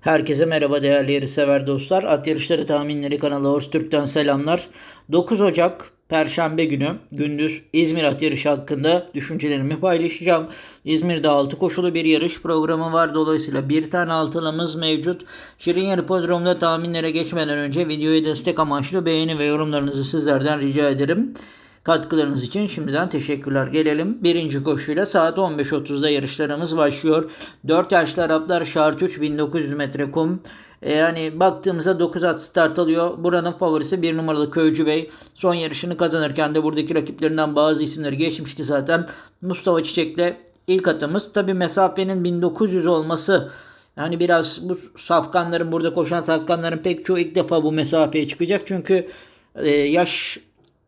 Herkese merhaba değerli yarışsever dostlar. At Yarışları Tahminleri kanalı Horse Türk'ten selamlar. 9 Ocak Perşembe günü gündüz İzmir at yarışı hakkında düşüncelerimi paylaşacağım. İzmir'de 6 koşulu bir yarış programı var. Dolayısıyla bir tane altılımız mevcut. Şirin Yarı Podrom'da tahminlere geçmeden önce videoyu destek amaçlı beğeni ve yorumlarınızı sizlerden rica ederim. Katkılarınız için şimdiden teşekkürler. Gelelim birinci koşuyla saat 15.30'da yarışlarımız başlıyor. 4 yaşlı Araplar şart 3 1900 metre kum. E, Yani baktığımızda 9 at start alıyor. Buranın favorisi 1 numaralı Köycü Bey. Son yarışını kazanırken de buradaki rakiplerinden bazı isimleri geçmişti zaten. Mustafa Çiçek'le ilk atımız. Tabi mesafenin 1900 olması yani biraz bu safkanların burada koşan safkanların pek çoğu ilk defa bu mesafeye çıkacak. Çünkü e, yaş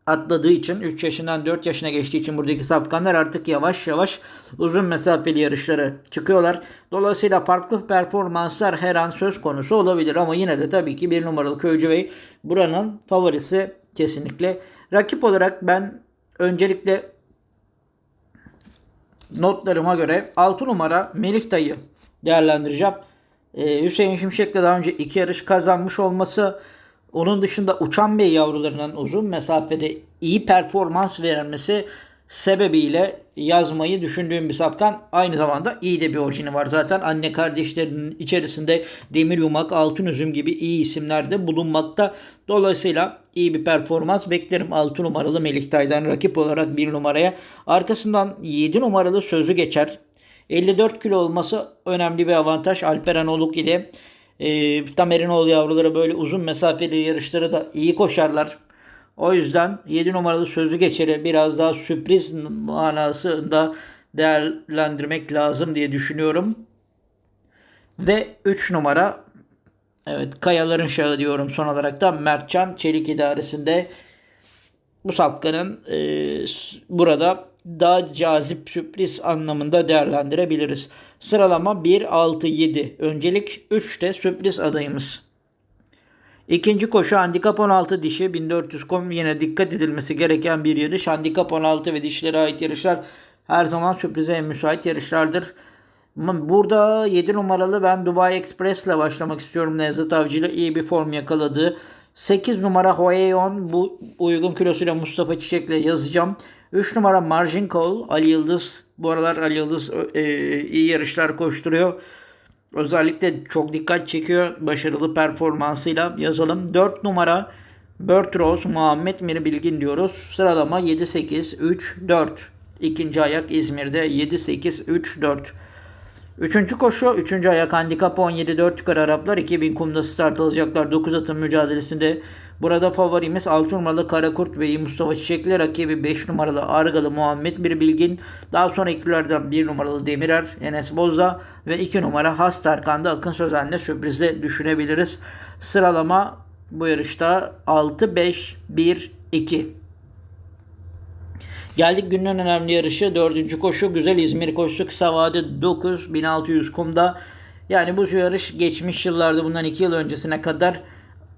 atladığı için 3 yaşından 4 yaşına geçtiği için buradaki safkanlar artık yavaş yavaş uzun mesafeli yarışlara çıkıyorlar. Dolayısıyla farklı performanslar her an söz konusu olabilir ama yine de tabii ki bir numaralı Köycü Bey buranın favorisi kesinlikle. Rakip olarak ben öncelikle notlarıma göre 6 numara Melih Dayı değerlendireceğim. Ee, Hüseyin Şimşek'le daha önce iki yarış kazanmış olması onun dışında Uçan Bey yavrularının uzun mesafede iyi performans vermesi sebebiyle yazmayı düşündüğüm bir safkan. Aynı zamanda iyi de bir orijini var. Zaten anne kardeşlerinin içerisinde Demir Yumak, Altın Üzüm gibi iyi isimler de bulunmakta. Dolayısıyla iyi bir performans beklerim 6 numaralı Melih Tay'dan rakip olarak 1 numaraya. Arkasından 7 numaralı sözü geçer. 54 kilo olması önemli bir avantaj. Alperen Oluk ile e, Tamerinoğlu yavruları böyle uzun mesafeli yarışları da iyi koşarlar. O yüzden 7 numaralı sözü geçeri biraz daha sürpriz manasında değerlendirmek lazım diye düşünüyorum. Ve 3 numara evet Kayaların Şahı diyorum son olarak da Mertcan Çelik idaresinde bu safkanın e, burada daha cazip sürpriz anlamında değerlendirebiliriz. Sıralama 1, 6, 7. Öncelik 3'te sürpriz adayımız. İkinci koşu handikap 16 dişi 1400 kom yine dikkat edilmesi gereken bir yarış. Handikap 16 ve dişlere ait yarışlar her zaman sürprize müsait yarışlardır. Burada 7 numaralı ben Dubai Express ile başlamak istiyorum. Nevzat Avcı ile iyi bir form yakaladı. 8 numara Hoeyon bu uygun kilosuyla Mustafa Çiçek'le yazacağım. 3 numara Margin Call Ali Yıldız. Bu aralar Ali Yıldız e, iyi yarışlar koşturuyor. Özellikle çok dikkat çekiyor başarılı performansıyla yazalım. 4 numara Bert Rose Muhammed Miri Bilgin diyoruz. Sıralama 7 8 3 4. İkinci ayak İzmir'de 7 8 3 4. Üçüncü koşu, üçüncü ayak handikap 17 4 yukarı Araplar 2000 kumda start alacaklar 9 atım mücadelesinde. Burada favorimiz 6 numaralı Karakurt ve Mustafa Çiçekli rakibi 5 numaralı Argalı Muhammed Bir Bilgin. Daha sonra ikilerden 1 numaralı Demirer Enes Boza ve 2 numara Has Tarkan'da Akın Sözen'le sürprizle düşünebiliriz. Sıralama bu yarışta 6 5 1 2. Geldik günün önemli yarışı. Dördüncü koşu güzel İzmir koşusu kısa vade 9 1600 kumda. Yani bu yarış geçmiş yıllarda bundan 2 yıl öncesine kadar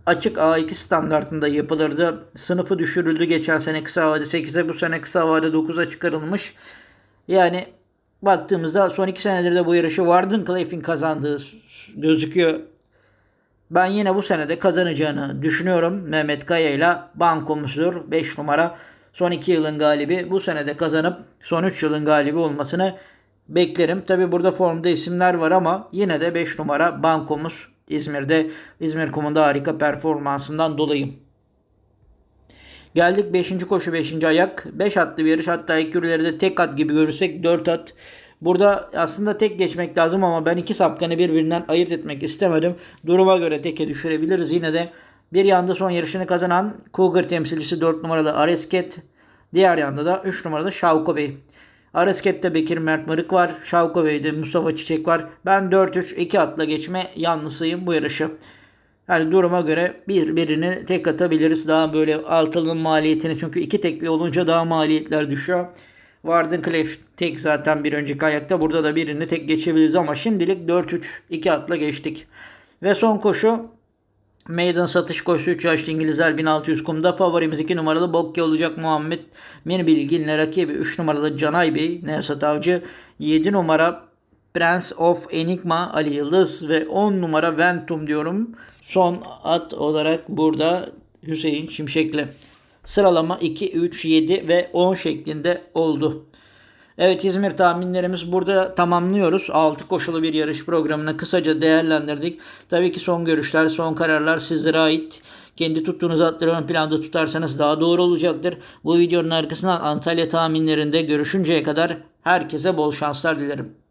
açık A2 standartında yapılırdı. Sınıfı düşürüldü geçen sene kısa vade 8'e bu sene kısa vade 9'a çıkarılmış. Yani baktığımızda son 2 senedir de bu yarışı Warden Clayf'in kazandığı gözüküyor. Ben yine bu senede kazanacağını düşünüyorum. Mehmet Kaya ile bankomuzdur 5 numara. Son 2 yılın galibi bu senede kazanıp son 3 yılın galibi olmasını beklerim. Tabi burada formda isimler var ama yine de 5 numara bankomuz İzmir'de. İzmir kumunda harika performansından dolayı. Geldik 5. koşu 5. ayak. 5 atlı bir yarış hatta ilk de tek at gibi görürsek 4 at. Burada aslında tek geçmek lazım ama ben iki sapkanı birbirinden ayırt etmek istemedim. Duruma göre teke düşürebiliriz. Yine de bir yanda son yarışını kazanan Cougar temsilcisi 4 numaralı Aresket. Diğer yanda da 3 numaralı Şavko Bey. Aresket'te Bekir Mert Marık var. Şavko Bey'de Mustafa Çiçek var. Ben 4-3-2 atla geçme yanlısıyım bu yarışı. Yani duruma göre birbirini tek atabiliriz. Daha böyle altılının maliyetini çünkü iki tekli olunca daha maliyetler düşüyor. Warden Clef tek zaten bir önceki ayakta. Burada da birini tek geçebiliriz ama şimdilik 4-3-2 atla geçtik. Ve son koşu Maiden satış koşusu 3 yaşlı İngilizler 1600 kumda. Favorimiz 2 numaralı Bokya olacak Muhammed Mir Bilgin'le rakibi 3 numaralı Canay Bey Nevzat Avcı 7 numara Prince of Enigma Ali Yıldız ve 10 numara Ventum diyorum. Son at olarak burada Hüseyin Şimşek'le. Sıralama 2, 3, 7 ve 10 şeklinde oldu. Evet İzmir tahminlerimiz burada tamamlıyoruz. 6 koşulu bir yarış programını kısaca değerlendirdik. Tabii ki son görüşler, son kararlar sizlere ait. Kendi tuttuğunuz atları ön planda tutarsanız daha doğru olacaktır. Bu videonun arkasından Antalya tahminlerinde görüşünceye kadar herkese bol şanslar dilerim.